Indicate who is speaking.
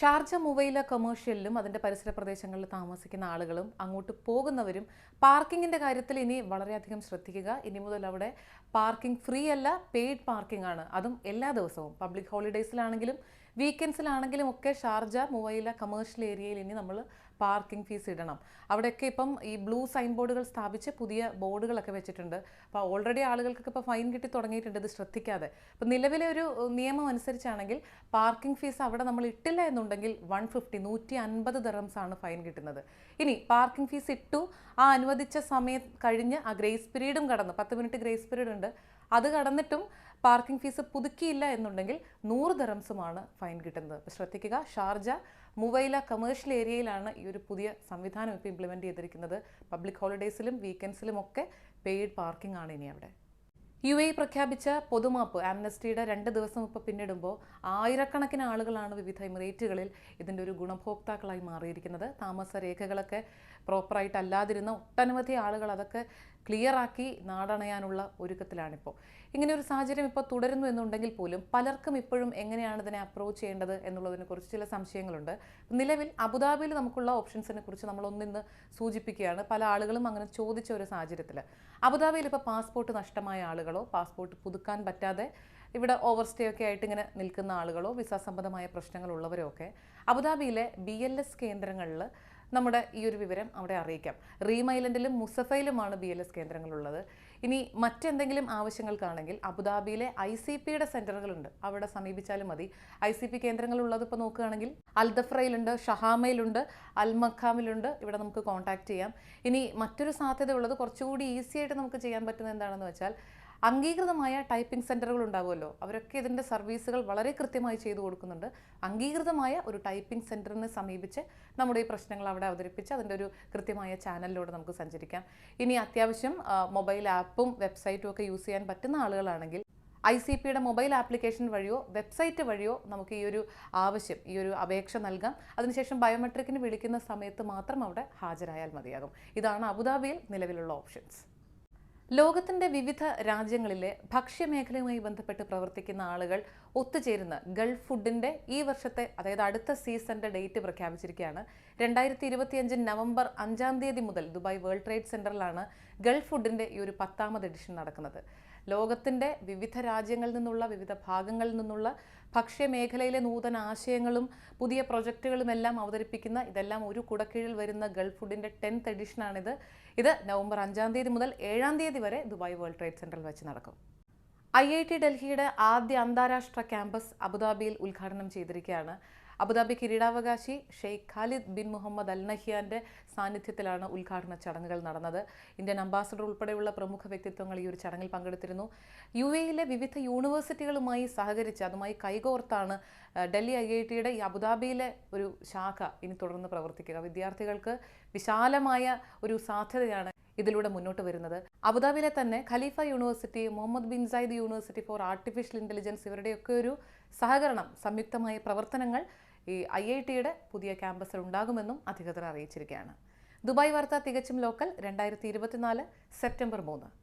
Speaker 1: Sharjah Muwaileh കൊമേഴ്ഷ്യലിലും അതിന്റെ പരിസര പ്രദേശങ്ങളിൽ താമസിക്കുന്ന ആളുകളും അങ്ങോട്ട് പോകുന്നവരും പാർക്കിങ്ങിന്റെ കാര്യത്തിൽ ഇനി വളരെയധികം ശ്രദ്ധിക്കുക. ഇനി മുതൽ അവിടെ പാർക്കിംഗ് ഫ്രീ അല്ല പെയ്ഡ് പാർക്കിംഗ് ആണ്. അതും എല്ലാ ദിവസവും. പബ്ലിക് ഹോളിഡേയ്സിലാണെങ്കിലും വീക്കെൻഡ്സിലാണെങ്കിലും ഒക്കെ ഷാർജ മുവൈല കമേഴ്ഷ്യൽ ഏരിയയിൽ ഇനി നമ്മൾ പാർക്കിംഗ് ഫീസ് ഇടണം. അവിടെയൊക്കെ ഇപ്പം ഈ ബ്ലൂ സൈൻ ബോർഡുകൾ സ്ഥാപിച്ച് പുതിയ ബോർഡുകളൊക്കെ വെച്ചിട്ടുണ്ട്. അപ്പോൾ ഓൾറെഡി ആളുകൾക്കൊക്കെ ഇപ്പോൾ ഫൈൻ കിട്ടി തുടങ്ങിയിട്ടുണ്ട് ഇത് ശ്രദ്ധിക്കാതെ. അപ്പോൾ നിലവിലെ ഒരു നിയമം അനുസരിച്ചാണെങ്കിൽ പാർക്കിംഗ് ഫീസ് അവിടെ നമ്മൾ ഇട്ടില്ല എന്നുണ്ടെങ്കിൽ വൺ ഫിഫ്റ്റി നൂറ്റി അൻപത് ആണ് ഫൈൻ കിട്ടുന്നത്. ഇനി പാർക്കിംഗ് ഫീസ് ഇട്ടു ആ അനുവദിച്ച സമയം കഴിഞ്ഞ് ആ ഗ്രേസ് പീരീഡും കടന്നു. പത്ത് മിനിറ്റ് ഗ്രേസ് പീരീഡ് ഉണ്ട് അത് കടന്നിട്ടും പാർക്കിംഗ് ഫീസ് പുതുക്കിയില്ല എന്നുണ്ടെങ്കിൽ നൂറ് ദറംസുമാണ് ഫൈൻ കിട്ടുന്നത്. അപ്പോൾ ശ്രദ്ധിക്കുക ഷാർജ മുവൈല കമേഴ്ഷ്യൽ ഏരിയയിലാണ് ഈ ഒരു പുതിയ സംവിധാനം ഇപ്പോൾ ഇംപ്ലിമെന്റ് ചെയ്തിരിക്കുന്നത്. പബ്ലിക് ഹോളിഡേയ്സിലും വീക്കെൻഡ്സിലും ഒക്കെ പെയ്ഡ് പാർക്കിംഗ് ആണ് ഇനി അവിടെ. യു എ പ്രഖ്യാപിച്ച പൊതുമാപ്പ് ആംനസ്റ്റിയുടെ രണ്ട് ദിവസം ഇപ്പോൾ പിന്നിടുമ്പോൾ ആയിരക്കണക്കിന് ആളുകളാണ് വിവിധ എമിറേറ്റുകളിൽ ഇതിന്റെ ഒരു ഗുണഭോക്താക്കളായി മാറിയിരിക്കുന്നത്. താമസ രേഖകളൊക്കെ പ്രോപ്പറായിട്ട് അല്ലാതിരുന്ന ഒട്ടനവധി ആളുകൾ അതൊക്കെ ക്ലിയറാക്കി നാടണയാനുള്ള ഒരുക്കത്തിലാണിപ്പോൾ ഇങ്ങനെ ഒരു സാഹചര്യം ഇപ്പോൾ തുടരുന്നു എന്നുണ്ടെങ്കിൽ പോലും പലർക്കും ഇപ്പോഴും എങ്ങനെയാണ് ഇതിനെ അപ്രോച്ച് ചെയ്യേണ്ടത് എന്നുള്ളതിനെ കുറിച്ച് ചില സംശയങ്ങളുണ്ട്. നിലവിൽ അബുദാബിയിൽ നമുക്കുള്ള ഓപ്ഷൻസിനെ കുറിച്ച് നമ്മൾ ഒന്നിന്ന് സൂചിപ്പിക്കുകയാണ്. പല ആളുകളും അങ്ങനെ ചോദിച്ച ഒരു സാഹചര്യത്തിൽ അബുദാബിയിൽ ഇപ്പോൾ പാസ്പോർട്ട് നഷ്ടമായ ആളുകളോ പാസ്പോർട്ട് പുതുക്കാൻ പറ്റാതെ ഇവിടെ ഓവർ സ്റ്റേ ഒക്കെ ആയിട്ട് ഇങ്ങനെ നിൽക്കുന്ന ആളുകളോ വിസ സംബന്ധമായ പ്രശ്നങ്ങളുള്ളവരോ ഒക്കെ അബുദാബിയിലെ ബി എൽ എസ് കേന്ദ്രങ്ങളിൽ നമ്മുടെ ഈ ഒരു വിവരം അവിടെ അറിയിക്കാം. റീം ഐലൻഡിലും മുസഫയിലുമാണ് ബി എൽ എസ് കേന്ദ്രങ്ങളുള്ളത്. ഇനി മറ്റെന്തെങ്കിലും ആവശ്യങ്ങൾക്കാണെങ്കിൽ അബുദാബിയിലെ ഐ സി പിയുടെ സെന്ററുകളുണ്ട് അവിടെ സമീപിച്ചാലും മതി. ഐ സി പി കേന്ദ്രങ്ങളുള്ളത് ഇപ്പോൾ നോക്കുകയാണെങ്കിൽ അൽദഫ്രയിലുണ്ട് ഷഹാമയിലുണ്ട് അൽമഖാമിലുണ്ട്. ഇവിടെ നമുക്ക് കോൺടാക്റ്റ് ചെയ്യാം. ഇനി മറ്റൊരു സാധ്യത ഉള്ളത് കുറച്ചുകൂടി ഈസി ആയിട്ട് നമുക്ക് ചെയ്യാൻ പറ്റുന്നത് എന്താണെന്ന് വെച്ചാൽ അംഗീകൃതമായ ടൈപ്പിംഗ് സെന്ററുകൾ ഉണ്ടാവുമല്ലോ. അവരൊക്കെ ഇതിന്റെ സർവീസുകൾ വളരെ കൃത്യമായി ചെയ്തു കൊടുക്കുന്നുണ്ട്. അംഗീകൃതമായ ഒരു ടൈപ്പിംഗ് സെന്ററിനെ സമീപിച്ച് നമ്മുടെ ഈ പ്രശ്നങ്ങൾ അവിടെ അവതരിപ്പിച്ച് അതിന്റെ ഒരു കൃത്യമായ ചാനലിലൂടെ നമുക്ക് സഞ്ചരിക്കാം. ഇനി അത്യാവശ്യം മൊബൈൽ ആപ്പും വെബ്സൈറ്റും ഒക്കെ യൂസ് ചെയ്യാൻ പറ്റുന്ന ആളുകളാണെങ്കിൽ ഐ സി പിയുടെ മൊബൈൽ ആപ്ലിക്കേഷൻ വഴിയോ വെബ്സൈറ്റ് വഴിയോ നമുക്ക് ഈ ഒരു ആവശ്യം ഈ ഒരു അപേക്ഷ നൽകാം. അതിനുശേഷം ബയോമെട്രിക്കിന് വിളിക്കുന്ന സമയത്ത് മാത്രം അവിടെ ഹാജരായാൽ മതിയാകും. ഇതാണ് അബുദാബിയിൽ നിലവിലുള്ള ഓപ്ഷൻസ്. ലോകത്തിന്റെ വിവിധ രാജ്യങ്ങളിലെ ഭക്ഷ്യമേഖലയുമായി ബന്ധപ്പെട്ട് പ്രവർത്തിക്കുന്ന ആളുകൾ ഒത്തുചേരുന്ന ഗൾഫ് ഫുഡിന്റെ ഈ വർഷത്തെ അതായത് അടുത്ത സീസണിന്റെ ഡേറ്റ് പ്രഖ്യാപിച്ചിരിക്കുകയാണ്. രണ്ടായിരത്തി ഇരുപത്തിയഞ്ച് നവംബർ അഞ്ചാം തീയതി മുതൽ ദുബായ് വേൾഡ് ട്രേഡ് സെന്ററിലാണ് ഗൾഫ് ഫുഡിന്റെ ഈ ഒരു പത്താമത് എഡിഷൻ നടക്കുന്നത്. ലോകത്തിന്റെ വിവിധ രാജ്യങ്ങളിൽ നിന്നുള്ള വിവിധ ഭാഗങ്ങളിൽ നിന്നുള്ള ഭക്ഷ്യമേഖലയിലെ നൂതന ആശയങ്ങളും പുതിയ പ്രൊജക്റ്റുകളും എല്ലാം അവതരിപ്പിക്കുന്ന ഇതെല്ലാം ഒരു കുടക്കീഴിൽ വരുന്ന ഗൾഫ് ഫുഡിന്റെ ടെൻത്ത് എഡിഷനാണിത്. ഇത് നവംബർ അഞ്ചാം തീയതി മുതൽ ഏഴാം തീയതി വരെ ദുബായ് വേൾഡ് ട്രേഡ് സെന്ററിൽ വെച്ച് നടക്കും. ഐ ഐ ടി ഡൽഹിയുടെ ആദ്യ അന്താരാഷ്ട്ര ക്യാമ്പസ് അബുദാബിയിൽ ഉദ്ഘാടനം ചെയ്തിരിക്കുകയാണ്. അബുദാബി കിരീടാവകാശി Sheikh Khaled bin Mohamed Al നഹിയാന്റെ സാന്നിധ്യത്തിലാണ് ഉദ്ഘാടന ചടങ്ങുകൾ നടന്നത്. ഇന്ത്യൻ അംബാസഡർ ഉൾപ്പെടെയുള്ള പ്രമുഖ വ്യക്തിത്വങ്ങൾ ഈ ഒരു ചടങ്ങിൽ പങ്കെടുത്തിരുന്നു. യു എയിലെ വിവിധ യൂണിവേഴ്സിറ്റികളുമായി സഹകരിച്ച് അതുമായി കൈകോർത്താണ് ഡൽഹി ഐ ഐ ടിയുടെ ഈ അബുദാബിയിലെ ഒരു ശാഖ ഇനി തുടർന്ന് പ്രവർത്തിക്കുക. വിദ്യാർത്ഥികൾക്ക് വിശാലമായ ഒരു സാധ്യതയാണ് ഇതിലൂടെ മുന്നോട്ട് വരുന്നത്. അബുദാബിയിലെ തന്നെ Khalifa University Mohamed bin Zayed University for Artificial Intelligence ഇവരുടെയൊക്കെ ഒരു സഹകരണം സംയുക്തമായ പ്രവർത്തനങ്ങൾ ഈ ഐ ഐ ടിയുടെ പുതിയ ക്യാമ്പസിൽ ഉണ്ടാകുമെന്നും അധികൃതർ അറിയിച്ചിരിക്കുകയാണ്. ദുബായ് വാർത്ത തികച്ചും ലോക്കൽ. രണ്ടായിരത്തി സെപ്റ്റംബർ മൂന്ന്.